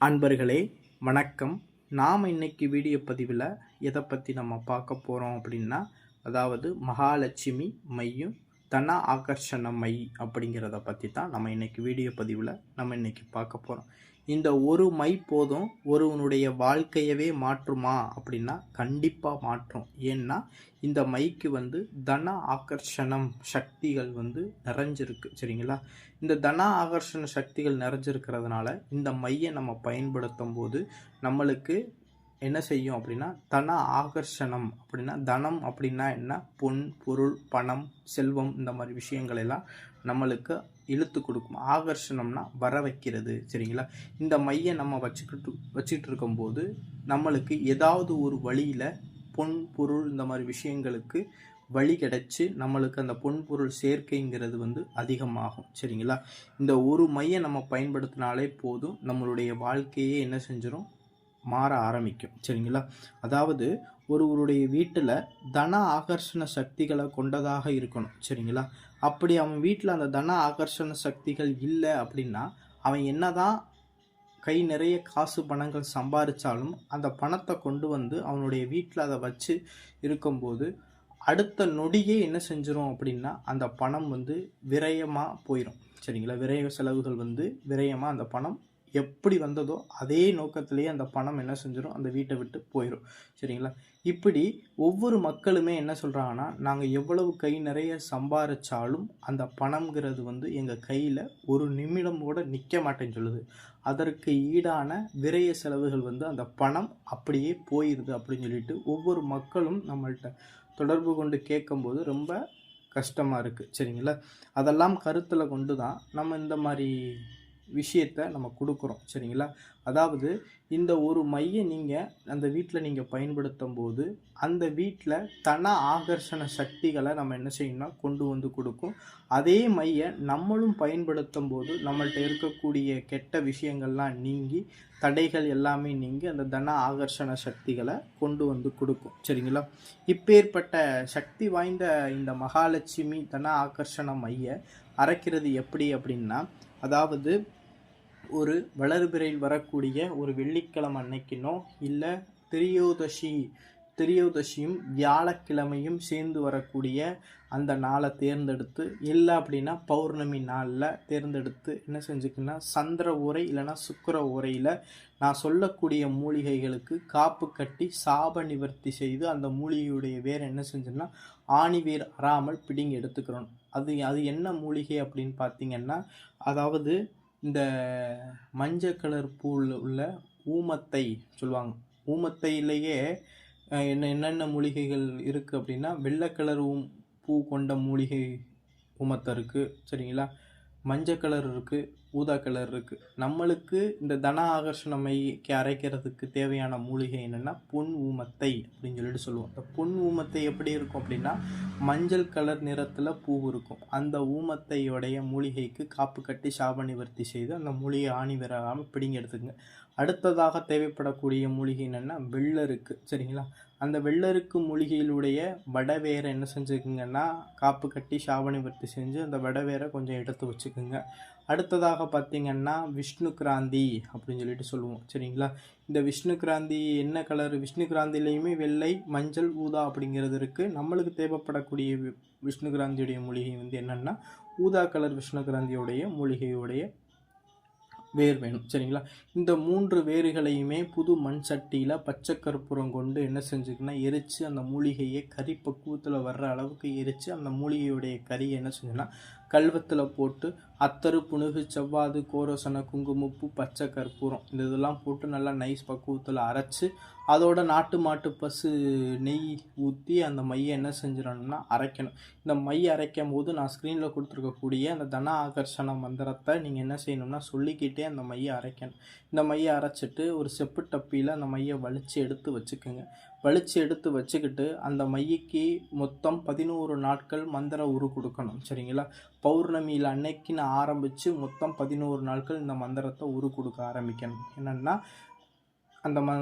அன்பர்களே வணக்கம். நாம் இன்னைக்கு வீடியோ பதிவில் எதை பற்றி நம்ம பார்க்க போகிறோம் அப்படின்னா அதாவது மகாலட்சுமி மையும் தன ஆகர்ஷண மை அப்படிங்கிறத பற்றி தான் நம்ம இன்றைக்கி வீடியோ பதிவில் நம்ம இன்றைக்கி பார்க்க போகிறோம் இந்த ஒரு மை போதும் ஒருவனுடைய வாழ்க்கையவே மாற்றுமா அப்படின்னா கண்டிப்பாக மாற்றும். ஏன்னா இந்த மைக்கு வந்து தன ஆகர்ஷணம் சக்திகள் வந்து நிறைஞ்சிருக்கு. சரிங்களா? இந்த தன ஆகர்ஷண சக்திகள் நிறைஞ்சிருக்கிறதுனால இந்த மையை நம்ம பயன்படுத்தும் போது நம்மளுக்கு என்ன செய்யும் அப்படின்னா தன ஆகர்ஷணம் அப்படின்னா தனம் அப்படின்னா என்ன? பொன் பொருள் பணம் செல்வம் இந்த மாதிரி விஷயங்கள் எல்லாம் நம்மளுக்கு இழுத்து கொடுக்கும். ஆகர்ஷணம்னா வர வைக்கிறது சரிங்களா? இந்த மையை நம்ம வச்சுக்கிட்டு வச்சுக்கிட்டு இருக்கும்போது நம்மளுக்கு ஏதாவது ஒரு வழியில் பொன் பொருள் இந்த மாதிரி விஷயங்களுக்கு வழி கிடைச்சி நம்மளுக்கு அந்த பொன் பொருள் சேர்க்கைங்கிறது வந்து அதிகமாகும் சரிங்களா? இந்த ஒரு மையை நம்ம பயன்படுத்தினாலே போதும் நம்மளுடைய வாழ்க்கையே என்ன செஞ்சிடும் மாற ஆரம்பிக்கும். சரிங்களா? அதாவது ஒருவருடைய வீட்டில் தன ஆகர்ஷண சக்திகளை கொண்டதாக இருக்கணும். சரிங்களா? அப்படி அவன் வீட்டில் அந்த தன ஆகர்ஷண சக்திகள் இல்லை அப்படின்னா அவன் என்னதான் கை நிறைய காசு பணங்கள் சம்பாதிச்சாலும் அந்த பணத்தை கொண்டு வந்து அவனுடைய வீட்டில் அதை வச்சு இருக்கும்போது அடுத்த நொடியே என்ன செஞ்சிடும் அப்படின்னா அந்த பணம் வந்து விரயமாக போயிடும் சரிங்களா? விரய செலவுகள் வந்து விரயமாக அந்த பணம் எப்படி வந்ததோ அதே நோக்கத்திலேயே அந்த பணம் என்ன செஞ்சிடும் அந்த வீட்டை விட்டு போயிடும் சரிங்களா? இப்படி ஒவ்வொரு மக்களுமே என்ன சொல்கிறாங்கன்னா நாங்கள் எவ்வளவு கை நிறைய சம்பாரிச்சாலும் அந்த பணம்ங்கிறது வந்து எங்கள் கையில் ஒரு நிமிடம் கூட நிற்க மாட்டேன்னு சொல்லுது. அதற்கு ஈடான விரைய செலவுகள் வந்து அந்த பணம் அப்படியே போயிடுது அப்படின்னு சொல்லிட்டு ஒவ்வொரு மக்களும் நம்மள்கிட்ட தொடர்பு கொண்டு கேட்கும்போது ரொம்ப கஷ்டமாக இருக்குது சரிங்களா? அதெல்லாம் கருத்தில் கொண்டு தான் நம்ம இந்த மாதிரி விஷயத்தை நம்ம கொடுக்குறோம் சரிங்களா? அதாவது இந்த ஒரு மையை நீங்கள் அந்த வீட்டில் நீங்கள் பயன்படுத்தும் போது அந்த வீட்டில் தன ஆகர்ஷண சக்திகளை நம்ம என்ன செய்யணும்னா கொண்டு வந்து கொடுக்கும். அதே மையை நம்மளும் பயன்படுத்தும் போது நம்மள்ட்ட இருக்கக்கூடிய கெட்ட விஷயங்கள்லாம் நீங்கி தடைகள் எல்லாமே நீங்கி அந்த தன ஆகர்ஷண சக்திகளை கொண்டு வந்து கொடுக்கும் சரிங்களா? இப்பேற்பட்ட சக்தி வாய்ந்த இந்த மகாலட்சுமி தன ஆகர்ஷண மையை அரைக்கிறது எப்படி அப்படின்னா அதாவது ஒரு வளர்பிறையில் வரக்கூடிய ஒரு வெள்ளிக்கிழமை அன்னைக்கினோ இல்லை திரியோதசி திரியோதசியும் வியாழக்கிழமையும் சேர்ந்து வரக்கூடிய அந்த நாளை தேர்ந்தெடுத்து இல்லை அப்படின்னா பௌர்ணமி நாளில் தேர்ந்தெடுத்து என்ன செஞ்சுக்குன்னா சந்திர உரை இல்லைன்னா சுக்கர உரையில் நான் சொல்லக்கூடிய மூலிகைகளுக்கு காப்பு கட்டி சாப நிவர்த்தி செய்து அந்த மூலிகையுடைய வேர் என்ன செஞ்சோன்னா ஆணிவேர் அறாமல் பிடிங்கி எடுத்துக்கிறோம் அது அது என்ன மூலிகை அப்படின்னு பார்த்தீங்கன்னா அதாவது இந்த மஞ்சள் கலர் பூவில் உள்ள ஊமத்தை சொல்லுவாங்க. ஊமத்தையிலேயே என்ன என்னென்ன மூலிகைகள் இருக்குது அப்படின்னா வெள்ளை கலர் ஊம் பூ கொண்ட மூலிகை ஊமத்தை இருக்குது சரிங்களா? மஞ்சள் கலர் இருக்குது ஊதா கலர் இருக்குது நம்மளுக்கு இந்த தன ஆகர்ஷணமைக்கு அரைக்கிறதுக்கு தேவையான மூலிகை என்னென்னா பொன் ஊமத்தை அப்படின்னு சொல்லிட்டு சொல்லுவோம். இந்த பொன் ஊமத்தை எப்படி இருக்கும் அப்படின்னா மஞ்சள் கலர் நிறத்தில் பூ இருக்கும். அந்த ஊமத்தையோடைய மூலிகைக்கு காப்பு கட்டி சாப நிவர்த்தி செய்து அந்த மூலிகை ஆணி விராமல் பிடிங்க எடுத்துக்கங்க. அடுத்ததாக தேவைப்படக்கூடிய மூலிகை என்னென்னா வெள்ளருக்கு சரிங்களா? அந்த வெள்ளருக்கு மூலிகையிலுடைய வடவேரை என்ன செஞ்சுக்குங்கன்னா காப்பு கட்டி சாவணி வர்த்தி செஞ்சு அந்த வடவேரை கொஞ்சம் எடுத்து வச்சுக்கோங்க. அடுத்ததாக பார்த்திங்கன்னா விஷ்ணு கிராந்தி அப்படின்னு சொல்லிட்டு சொல்லுவோம். சரிங்களா? இந்த விஷ்ணு கிராந்தி என்ன கலர் விஷ்ணு கிராந்திலையுமே வெள்ளை மஞ்சள் ஊதா அப்படிங்கிறது இருக்குது நம்மளுக்கு தேவைப்படக்கூடிய விஷ்ணு கிராந்தியுடைய மூலிகை வந்து என்னென்னா ஊதா கலர் விஷ்ணு கிராந்தியுடைய மூலிகையுடைய வேர் வேணும். சரிங்களா? இந்த மூன்று வேர்களையுமே புது மண் சட்டியில் பச்சை கற்பூரம் கொண்டு என்ன செஞ்சுக்குன்னா எரித்து அந்த மூலிகையை கறி பக்குவத்தில் வர்ற அளவுக்கு எரித்து அந்த மூலிகையுடைய கறி என்ன செஞ்சுன்னா கல்வத்தில் போட்டு அத்தரு புணுகு செவ்வாது கோரோசனை குங்குமப்பு பச்சை கற்பூரம் இந்த இதெல்லாம் போட்டு நல்லா நைஸ் பக்குவத்தில் அரைச்சி அதோட நாட்டு மாட்டு பசு நெய் ஊற்றி அந்த மையை என்ன செஞ்சிடணும்னா அரைக்கணும். இந்த மை அரைக்கும் போது நான் ஸ்க்ரீனில் கொடுத்துருக்கக்கூடிய அந்த தன ஆகர்ஷண மந்திரத்தை நீங்கள் என்ன செய்யணும்னா சொல்லிக்கிட்டே அந்த மையை அரைக்கணும். இந்த மையை அரைச்சிட்டு ஒரு செப்பு டப்பியில் அந்த மையை வலித்து எடுத்து வச்சுக்கோங்க. வலித்து எடுத்து வச்சுக்கிட்டு அந்த மையக்கு மொத்தம் பதினோரு நாட்கள் மந்திர உரு கொடுக்கணும் சரிங்களா? பௌர்ணமியில் அன்னைக்குன்னு ஆரம்பித்து மொத்தம் பதினோரு நாட்கள் இந்த மந்திரத்தை உரு கொடுக்க ஆரம்பிக்கணும். என்னென்னா அந்த ம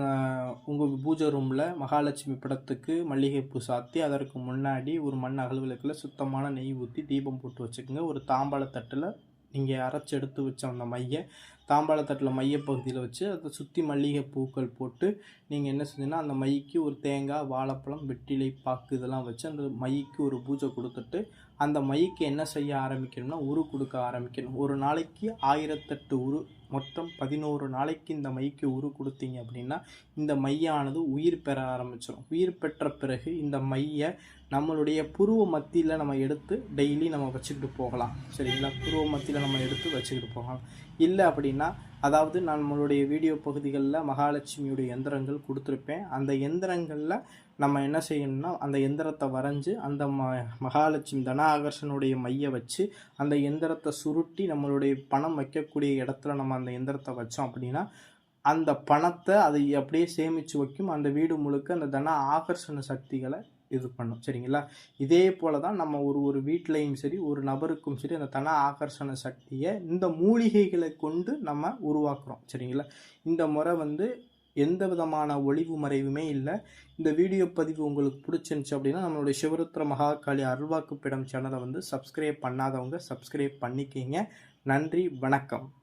உங்கள் பூஜை ரூமில் மகாலட்சுமி படத்துக்கு மல்லிகைப்பூ சாத்தி அதற்கு முன்னாடி ஒரு மண் அகல் விளக்கில் சுத்தமான நெய் ஊற்றி தீபம் போட்டு வச்சுக்கோங்க. ஒரு தாம்பாள தட்டில் நீங்கள் அரைச்சி எடுத்து வச்ச அந்த மையை தாம்பாளத்தட்டில் மையப்பகுதியில் வச்சு அதை சுற்றி மல்லிகை பூக்கள் போட்டு நீங்கள் என்ன செஞ்சீங்கன்னா அந்த மைக்கு ஒரு தேங்காய் வாழைப்பழம் வெட்டிலை பாக்கு இதெல்லாம் வச்சு அந்த மைக்கு ஒரு பூஜை கொடுத்துட்டு அந்த மைக்கு என்ன செய்ய ஆரம்பிக்கணும்னா உரு கொடுக்க ஆரம்பிக்கணும். ஒரு நாளைக்கு ஆயிரத்தெட்டு உரு மொத்தம் பதினோரு நாளைக்கு இந்த மைக்கு உரு கொடுத்தீங்க அப்படின்னா இந்த மையானது உயிர் பெற ஆரம்பிச்சிடும் உயிர் பெற்ற பிறகு இந்த மையை நம்மளுடைய புருவ மத்தியில் நம்ம எடுத்து டெய்லி நம்ம வச்சுக்கிட்டு போகலாம். சரிங்களா? புருவ மத்தியில் நம்ம எடுத்து வச்சுக்கிட்டு போகலாம். இல்லை அப்படின்னா அதாவது நான் நம்மளுடைய வீடியோ பகுதிகளில் மகாலட்சுமியுடைய எந்திரங்கள் கொடுத்துருப்பேன். அந்த எந்திரங்களில் நம்ம என்ன செய்யணும்னா அந்த எந்திரத்தை வரைஞ்சி அந்த ம மகாலட்சுமி தனாகர்ஷனுடைய மைய வச்சு அந்த எந்திரத்தை சுருட்டி நம்மளுடைய பணம் வைக்கக்கூடிய இடத்துல நம்ம அந்த எந்திரத்தை வச்சோம் அப்படின்னா அந்த பணத்தை அதை அப்படியே சேமித்து வைக்கும். அந்த வீடு முழுக்க அந்த தன ஆகர்ஷண சக்திகளை இது பண்ணும். சரிங்களா? இதே போல தான் நம்ம ஒரு ஒரு வீட்லேயும் சரி ஒரு நபருக்கும் சரி அந்த தன ஆகர்ஷண சக்தியை இந்த மூலிகைகளை கொண்டு நம்ம உருவாக்குறோம். சரிங்களா? இந்த முறை வந்து எந்த விதமான ஒளிவு மறைவுமே இல்லை. இந்த வீடியோ பதிவு உங்களுக்கு பிடிச்சிருந்துச்சு அப்படின்னா நம்மளுடைய சிவருத்திர மகாகாளி அருள்வாக்குப்பிடம் சேனலை வந்து சப்ஸ்கிரைப் பண்ணாதவங்க சப்ஸ்கிரைப் பண்ணிக்கிங்க. நன்றி வணக்கம்.